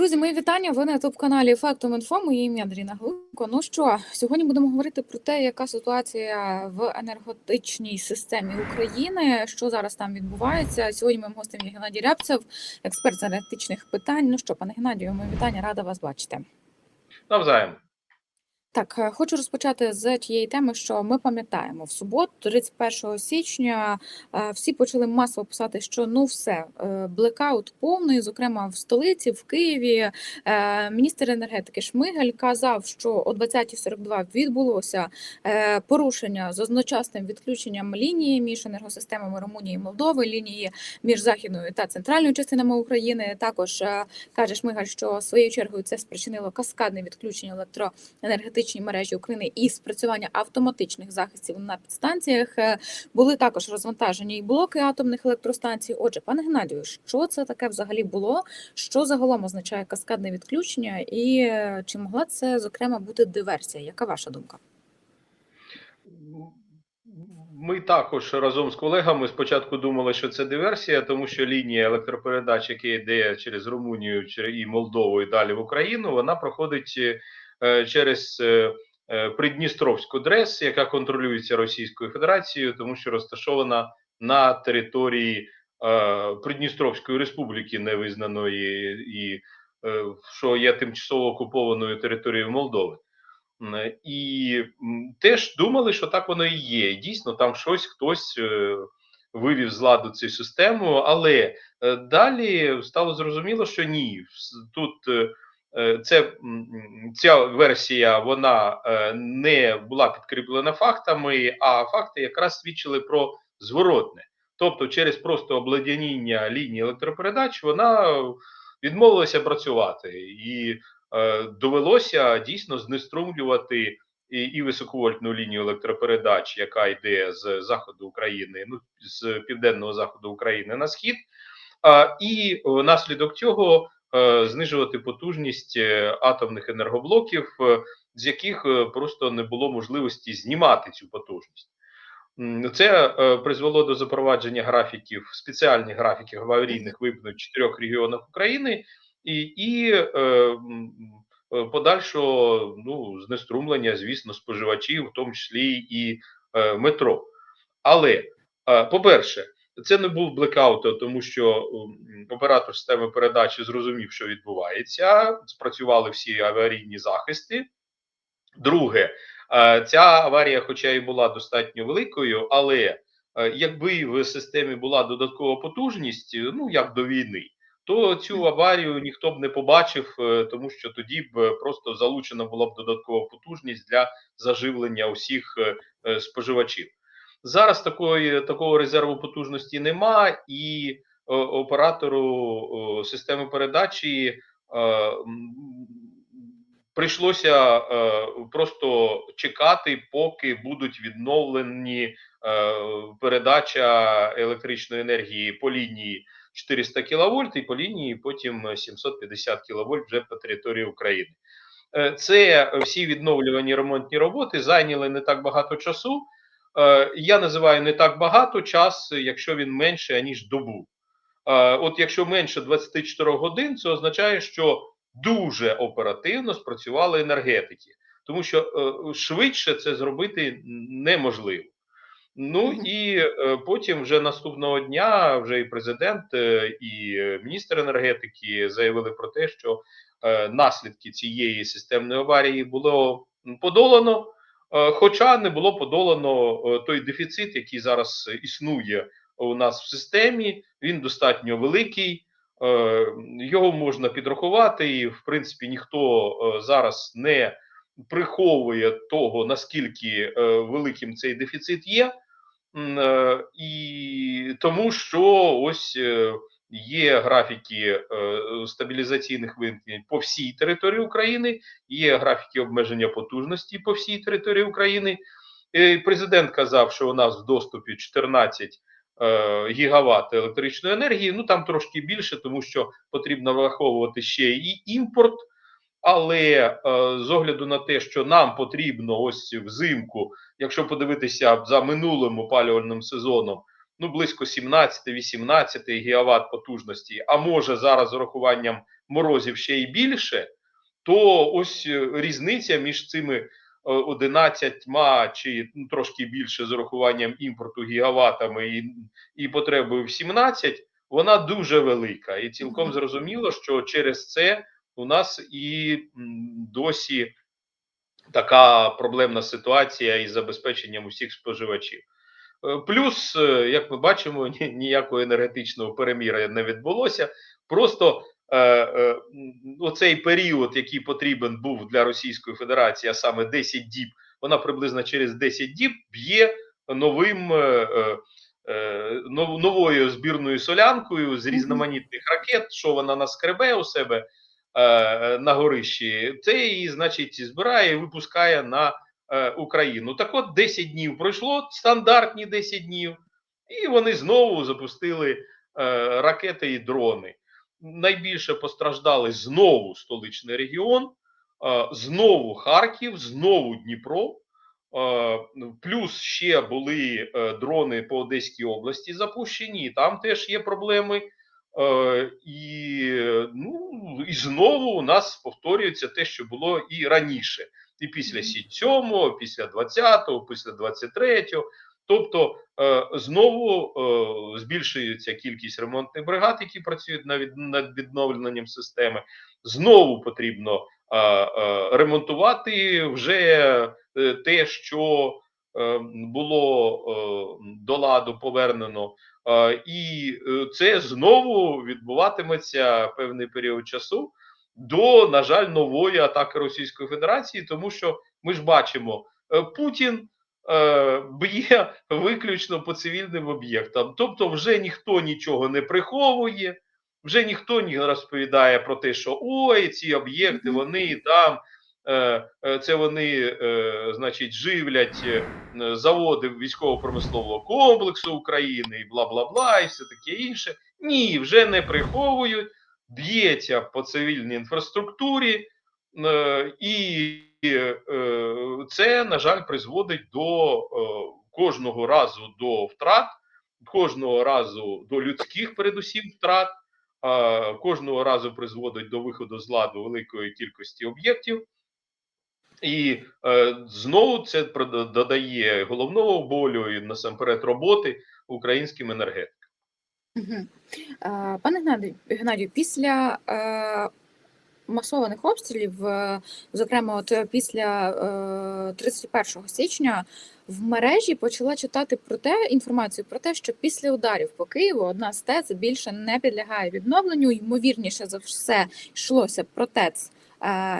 Друзі, мої вітання. Ви на ютуб-каналі Фактум Інфо. Моє ім'я Андріна Глинко. Ну що, сьогодні будемо говорити про те, яка ситуація в енергетичній системі України, що зараз там відбувається. Сьогодні моїм гостем є Геннадій Рябцев, експерт з енергетичних питань. Ну що, пане Геннадію, моє вітання, рада вас бачити. Навзаєм. Так, е, хочу розпочати з тієї теми, що ми пам'ятаємо в суботу, 31 січня, е, всі почали масово писати, що ну все, е, блекаут повний, зокрема в столиці, в Києві. Міністр енергетики Шмигаль казав, що о 20.42 відбулося порушення з одночасним відключенням лінії між енергосистемами Румунії і Молдови, лінії між західною та центральною частинами України. Також каже Шмигаль, що своєю чергою це спричинило каскадне відключення електроенергетичної мережі України і спрацювання автоматичних захистів на підстанціях. Е, Були також розвантажені і блоки атомних електростанцій. Отже, пане Геннадію, що це таке взагалі було? Що загалом означає каскадне відключення, і е, чи могла це зокрема бути диверсія? Яка ваша думка? Ми також разом з колегами спочатку думали, що це диверсія, тому що лінія електропередач, яка йде через Румунію і Молдову і далі в Україну, вона проходить е, через е, е, Придністровську дрес, яка контролюється Російською Федерацією, тому що розташована на території Придністровської республіки, невизнаної і що є тимчасово окупованою територією Молдови. І теж думали, що так воно і є. Дійсно, там щось хтось е, вивів з ладу цю систему, але е, далі стало зрозуміло, що ні. Тут е, це, ця версія вона не була підкріплена фактами, а факти якраз свідчили про зворотне. Тобто, через просто обладяніння лінії електропередач вона відмовилася працювати і. Е, довелося дійсно знеструмлювати і, і високовольтну лінію електропередач, яка йде з заходу України, ну з південного заходу України на схід, а, і внаслідок цього е, знижувати потужність е, атомних енергоблоків, з яких просто не було можливості знімати цю потужність. Це призвело до запровадження графіків, спеціальних графіків аварійних вимкнень в чотирьох регіонах України, і і е, е, подальшого ну, знеструмлення, звісно, споживачів, в тому числі і е, метро. Але, е, по-перше, це не був блекаут, тому що оператор системи передачі зрозумів, що відбувається. Спрацювали всі аварійні захисти. Друге, е, ця аварія, хоча і була достатньо великою, але е, якби в системі була додаткова потужність, ну як до війни то цю аварію ніхто б не побачив, е, тому що тоді б просто залучена була б додаткова потужність для заживлення усіх е, е, споживачів. Зараз такої такого резерву потужності нема, і оператору системи передачі прийшлося просто чекати, поки будуть відновлені передача електричної енергії по лінії. 400 кВт і по лінії потім 750 кВт вже по території України. Е, це всі відновлювані ремонтні роботи зайняли не так багато часу. Е, я називаю не так багато час, якщо він менше ніж добу. Е, от якщо менше 24 годин, це означає, що дуже оперативно спрацювали енергетики, тому що швидше це зробити неможливо. Ну і е, потім вже наступного дня вже і президент, е, і міністр енергетики заявили про те, що е, наслідки цієї системної аварії було подолано, е, хоча не було подолано е, той дефіцит, який зараз існує у нас в системі. Він достатньо великий. Е, його можна підрахувати, і в принципі ніхто е, зараз не приховує того, наскільки е, великим цей дефіцит є. Е, і тому що ось е, є графіки е, стабілізаційних вимкнень по всій території України, є графіки обмеження потужності по всій території України. Президент казав, що у нас в доступі 14 гігават електричної енергії. Ну там трошки більше, тому що потрібно враховувати ще і імпорт. Але е, з огляду на те, що нам потрібно ось взимку, якщо подивитися за минулим опалювальним сезоном, ну близько 17-18 гігават потужності, а може зараз з урахуванням морозів ще й більше, то ось е, різниця між цими е, 11 чи ну, трошки більше з урахуванням імпорту гігаватами і, і потребою в 17, вона дуже велика. І цілком зрозуміло, що через це у нас і досі така проблемна ситуація із забезпеченням усіх споживачів. Е, Плюс, е, як ми бачимо, ні- ніякого енергетичного переміра не відбулося. Просто е, оцей період, який потрібен був для Російської Федерації, а саме 10 діб, вона приблизно через 10 діб б'є новим. нов- Новою збірною солянкою з різноманітних ракет, що вона наскребе у себе на горищі, це її, значить, збирає і випускає на Україну. Так от 10 днів пройшло, стандартні 10 днів, і вони знову запустили е, ракети і дрони. Найбільше постраждали знову столичний регіон, е, знову Харків, знову Дніпро. Е, Плюс ще були е, дрони по Одеській області запущені, і там теж є проблеми. Е, І е, ну і знову у нас повторюється те, що було і раніше, і після Мгм. 7-го, після 20-го, після 23-го. Тобто е, знову е, збільшується кількість ремонтних бригад, які працюють над, над відновленням системи. Знову потрібно е, ремонтувати вже те, що було до ладу повернено. І це знову відбуватиметься певний період часу до, на жаль, нової атаки Російської Федерації, тому що ми ж бачимо, е, Путін е, б'є виключно по цивільним об'єктам. Тобто, вже ніхто нічого не приховує, вже ніхто не розповідає про те, що ой, ці об'єкти, вони там. е, Це вони, значить, живлять заводи військово-промислового комплексу України і бла бла бла, і все таке інше. Ні, вже не приховують, б'ється по цивільній інфраструктурі, е, і е, це, на жаль, призводить до е, кожного разу до втрат, кожного разу до людських, передусім, втрат. Кожного разу призводить до виходу з ладу великої кількості об'єктів, і е, знову це додає головного болю і насамперед роботи українським енергетикам. Пане Геннадію, Геннадію, після е, масованих обстрілів, е, зокрема, от після е, 31 січня, в мережі почала читати про те інформацію про те, що після ударів по Києву одна з ТЕЦ більше не підлягає відновленню. Ймовірніше за все йшлося про ТЕЦ.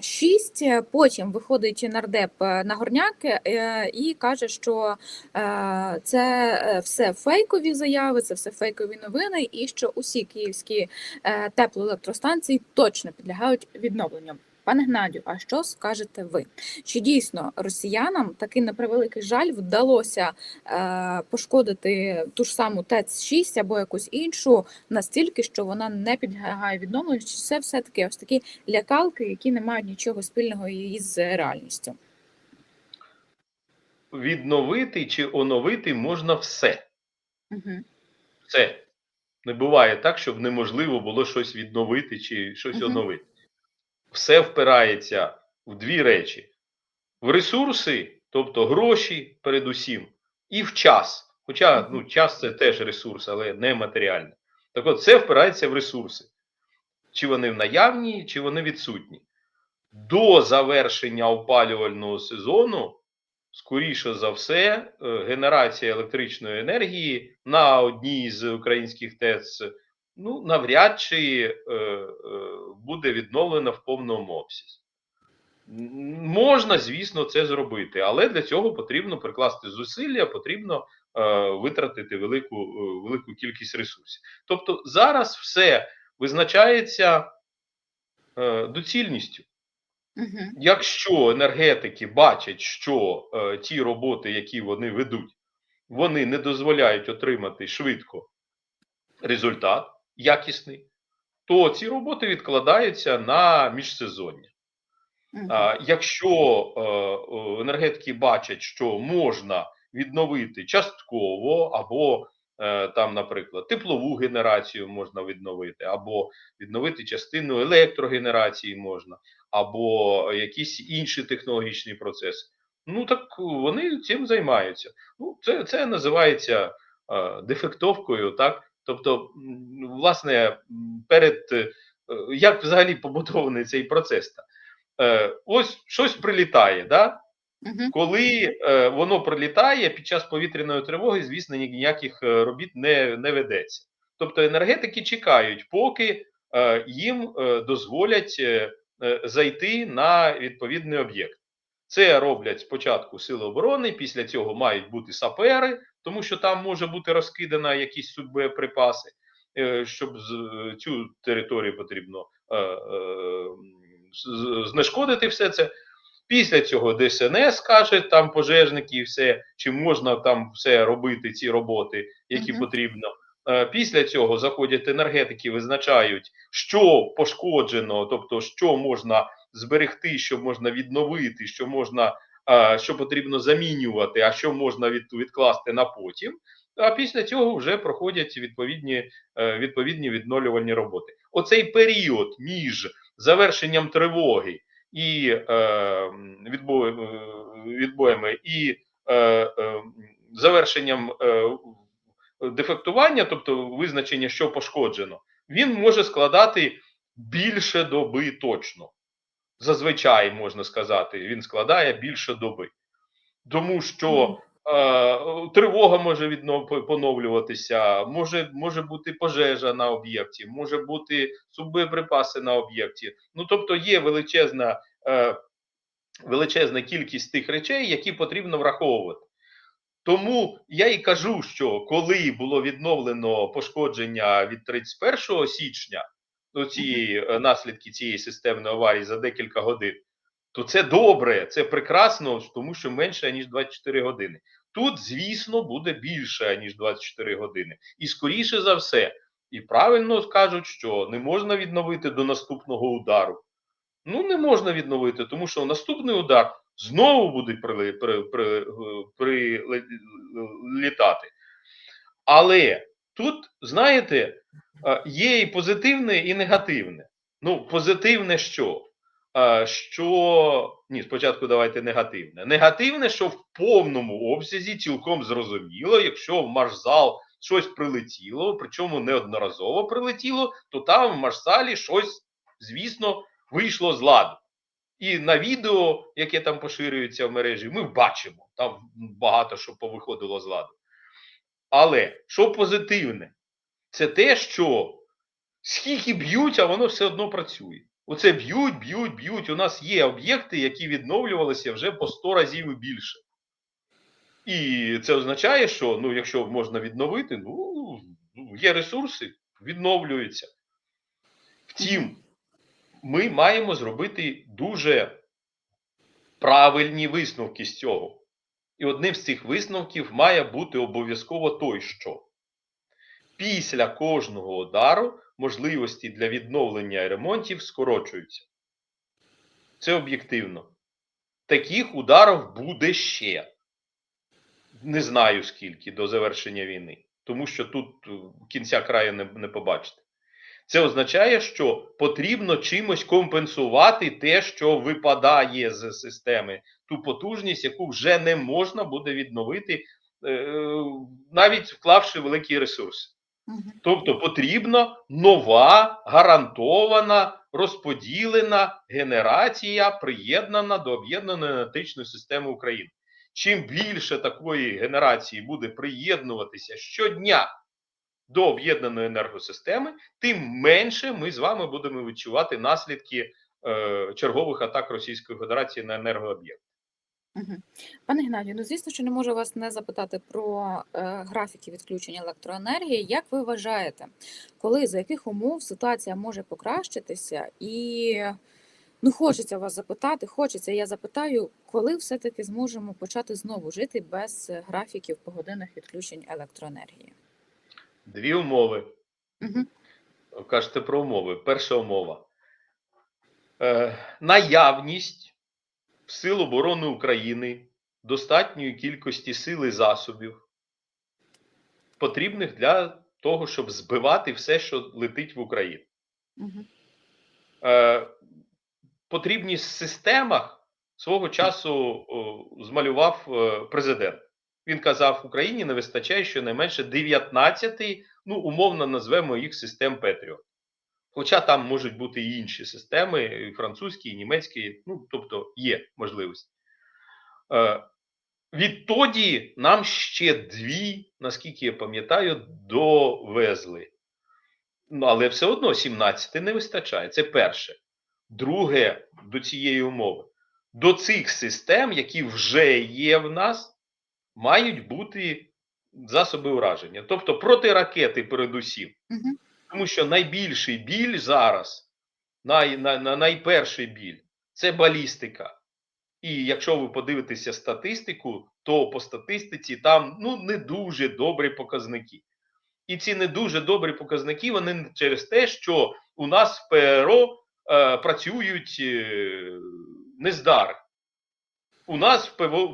6. Потім виходить нардеп е, Нагорняк е, і каже, що е, це е, все фейкові заяви, це все фейкові новини, і що усі київські е, теплоелектростанції точно підлягають відновленню. Пане Гнадію, а що скажете ви? Чи дійсно росіянам таки на превеликий жаль вдалося е, пошкодити ту ж саму ТЕЦ-6 або якусь іншу настільки, що вона не підлягає відновленню? Чи це все таки ось такі лякалки, які не мають нічого спільного із реальністю? Відновити чи оновити можна все. Угу. Все. Не буває так, щоб неможливо було щось відновити чи щось Мгм. оновити. Все впирається в дві речі: в ресурси, тобто гроші, передусім, і в час. Хоча ну, час це теж ресурс, але не матеріальний. Так от, це впирається в ресурси. Чи вони в наявні, чи вони відсутні. До завершення опалювального сезону, скоріше за все, е, генерація електричної енергії на одній з українських ТЕЦ ну, навряд чи е, е, буде відновлена в повному обсязі. Можна, звісно, це зробити, але для цього потрібно прикласти зусилля, потрібно е, витратити велику, е, велику кількість ресурсів. Тобто зараз все визначається е, доцільністю. Угу. Якщо енергетики бачать, що е, ті роботи, які вони ведуть, вони не дозволяють отримати швидко результат якісний, то ці роботи відкладаються на міжсезоння. А, якщо е, е, енергетики бачать, що можна відновити частково або Е, Там, наприклад, теплову генерацію можна відновити, або відновити частину електрогенерації можна, або якісь інші технологічні процеси. Ну так вони цим займаються. Ну, це, це називається дефектовкою, так? Тобто, власне, перед е, як взагалі побудований цей процес? Е, ось щось прилітає, да? Мгм. Коли е, воно прилітає під час повітряної тривоги, звісно, ніяких робіт не, не ведеться. Тобто енергетики чекають, поки їм дозволять зайти на відповідний об'єкт. Це роблять спочатку сили оборони, після цього мають бути сапери, тому що там може бути розкидана якісь судбоєприпаси, е, щоб цю територію потрібно е, е, знешкодити все це. Після цього ДСНС каже там пожежники і все, чи можна там все робити, ці роботи, які Мгм. потрібно. Е, Після цього заходять енергетики, визначають, що пошкоджено, тобто що можна зберегти, що можна відновити, що можна, що потрібно замінювати, а що можна від, відкласти на потім. А після цього вже проходять відповідні, е, відповідні відновлювальні роботи. Оцей період між завершенням тривоги і е, е, відбоями і е, е, завершенням дефектування, тобто визначення, що пошкоджено, він може складати більше доби точно. Зазвичай можна сказати, він складає більше доби. Тому що е, тривога може віднов, поновлюватися, може, може бути пожежа на об'єкті, може бути суббоєприпаси на об'єкті. Ну тобто є величезна, е, величезна кількість тих речей, які потрібно враховувати. Тому я і кажу, що коли було відновлено пошкодження від 31 січня, до цієї е, наслідки цієї системної аварії за декілька годин, то це добре, це прекрасно, тому що менше ніж 24 години. Тут, звісно, буде більше ніж 24 години, і скоріше за все, і правильно кажуть, що не можна відновити до наступного удару. Ну не можна відновити, тому що наступний удар знову буде при, при, при, прилітати. Але тут, знаєте, є і позитивне, і негативне. Ну, позитивне що? Що ні, спочатку давайте негативне. Негативне, що в повному обсязі цілком зрозуміло, якщо в маршзал щось прилетіло, причому неодноразово прилетіло, то там в маршзалі щось, звісно, вийшло з ладу. І на відео, яке там поширюється в мережі, ми бачимо, там багато що повиходило з ладу. Але що позитивне, це те, що скільки б'ють, а воно все одно працює. Оце б'ють, б'ють, б'ють. У нас є об'єкти, які відновлювалися вже по 100 разів і більше. І це означає, що ну, якщо можна відновити, ну є ресурси, відновлюються. Втім, ми маємо зробити дуже правильні висновки з цього. І одним з цих висновків має бути обов'язково той, що після кожного удару можливості для відновлення і ремонтів скорочуються. Це об'єктивно. Таких ударів буде ще. Не знаю скільки до завершення війни, тому що тут е, кінця краю не, не побачите. Це означає, що потрібно чимось компенсувати те, що випадає з системи, ту потужність, яку вже не можна буде відновити, е, навіть вклавши великі ресурси. Тобто потрібна нова, гарантована, розподілена генерація, приєднана до об'єднаної енергетичної системи України. Чим більше такої генерації буде приєднуватися щодня до об'єднаної енергосистеми, тим менше ми з вами будемо відчувати наслідки е, чергових атак Російської Федерації на енергооб'єкт. Пане Геннадію, ну звісно, що не можу вас не запитати про е, графіки відключення електроенергії. Як ви вважаєте, коли за яких умов ситуація може покращитися? І ну хочеться вас запитати, хочеться, я запитаю, коли все-таки зможемо почати знову жити без графіків погодинних відключень електроенергії? Дві умови. Угу. Кажете про умови. Перша умова. Е, наявність в Сил оборони України достатньої кількості сил і засобів потрібних для того, щоб збивати все, що летить в Україну. Мгм. Е, потрібність в системах свого часу о, змалював е, президент. Він казав, Україні не вистачає щонайменше 19, ну, умовно назвемо їх систем Петріот. Хоча там можуть бути і інші системи, і французькі, і німецькі, ну, тобто є можливості. Е, відтоді нам ще дві, наскільки я пам'ятаю, довезли. Ну, але все одно 17 не вистачає. Це перше. Друге, до цієї умови. До цих систем, які вже є в нас, мають бути засоби ураження. Тобто протиракети передусім. Мгм. Тому що найбільший біль зараз, най, най, най, найперший біль це балістика. І якщо ви подивитеся статистику, то по статистиці там ну, не дуже добрі показники. І ці не дуже добрі показники вони через те, що у нас в ПРО е, працюють е, нездари. У нас в, ПВО,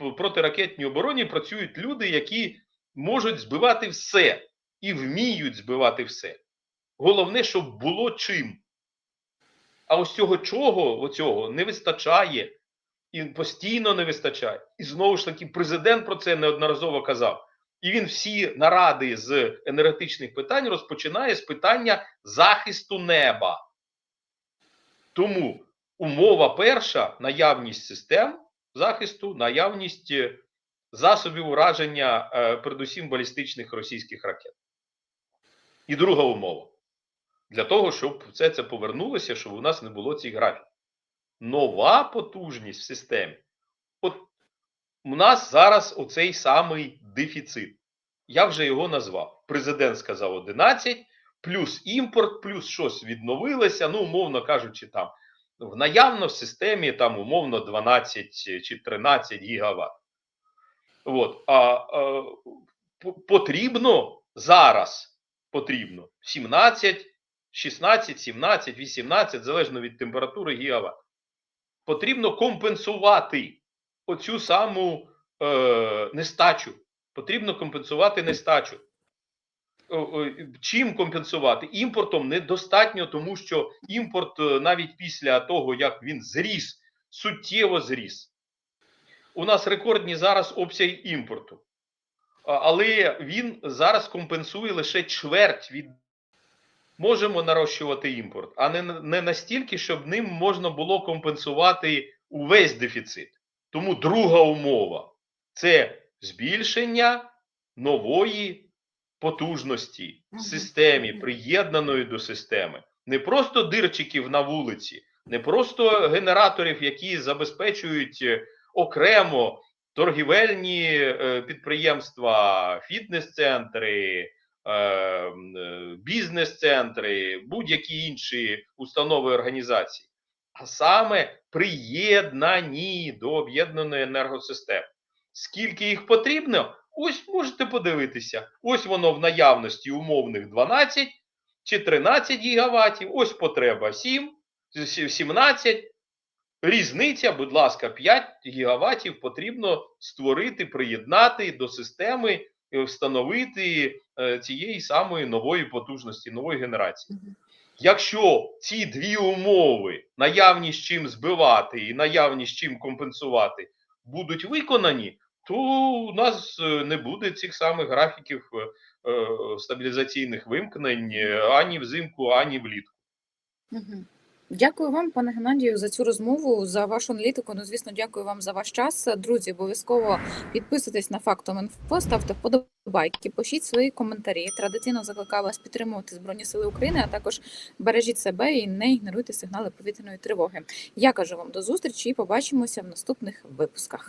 в протиракетній обороні працюють люди, які можуть збивати все і вміють збивати все. Головне, щоб було чим. А ось цього чого оцього не вистачає, і постійно не вистачає. І знову ж таки, президент про це неодноразово казав. І він всі наради з енергетичних питань розпочинає з питання захисту неба. Тому умова перша наявність систем захисту, наявність е, засобів ураження, е, передусім балістичних російських ракет. І друга умова для того, щоб все це повернулося, щоб у нас не було цих графіків. Нова потужність в системі. От у нас зараз оцей самий дефіцит. Я вже його назвав. Президент сказав 11, плюс імпорт, плюс щось відновилося. Ну, умовно кажучи, там в наявно в системі там умовно 12 чи 13 гігават. От, а, а потрібно зараз потрібно 17, 16, 17, 18, залежно від температури гігават. Потрібно компенсувати оцю саму е, нестачу. Потрібно компенсувати нестачу. Чим компенсувати? Імпортом недостатньо, тому що імпорт е, навіть після того, як він зріс, суттєво зріс. У нас рекордні зараз обсяги імпорту. Але він зараз компенсує лише чверть від. Можемо нарощувати імпорт, а не, не настільки, щоб ним можна було компенсувати увесь дефіцит. Тому друга умова це збільшення нової потужності в системі, приєднаної до системи. Не просто дирчиків на вулиці, не просто генераторів, які забезпечують е, окремо торгівельні е, підприємства, фітнес-центри, е, е, бізнес-центри, будь-які інші установи організації, а саме приєднані до об'єднаної енергосистеми. Скільки їх потрібно? Ось можете подивитися. Ось воно в наявності умовних 12 чи 13 гігаватів. Ось потреба 7, 17. Різниця, будь ласка, 5 гігаватів потрібно створити, приєднати до системи, е, встановити е, цієї самої нової потужності, нової генерації. Якщо ці дві умови, наявність чим збивати і наявність чим компенсувати, будуть виконані, то у нас е, не буде цих самих графіків стабілізаційних вимкнень ані взимку, ані влітку. Дякую вам, пане Геннадію, за цю розмову, за вашу аналітику. Ну, звісно, дякую вам за ваш час. Друзі, обов'язково підписуйтесь на фактом інфо, ставте вподобайки, пишіть свої коментарі. Традиційно закликаю вас підтримувати Збройні Сили України, а також бережіть себе і не ігноруйте сигнали повітряної тривоги. Я кажу вам до зустрічі і побачимося в наступних випусках.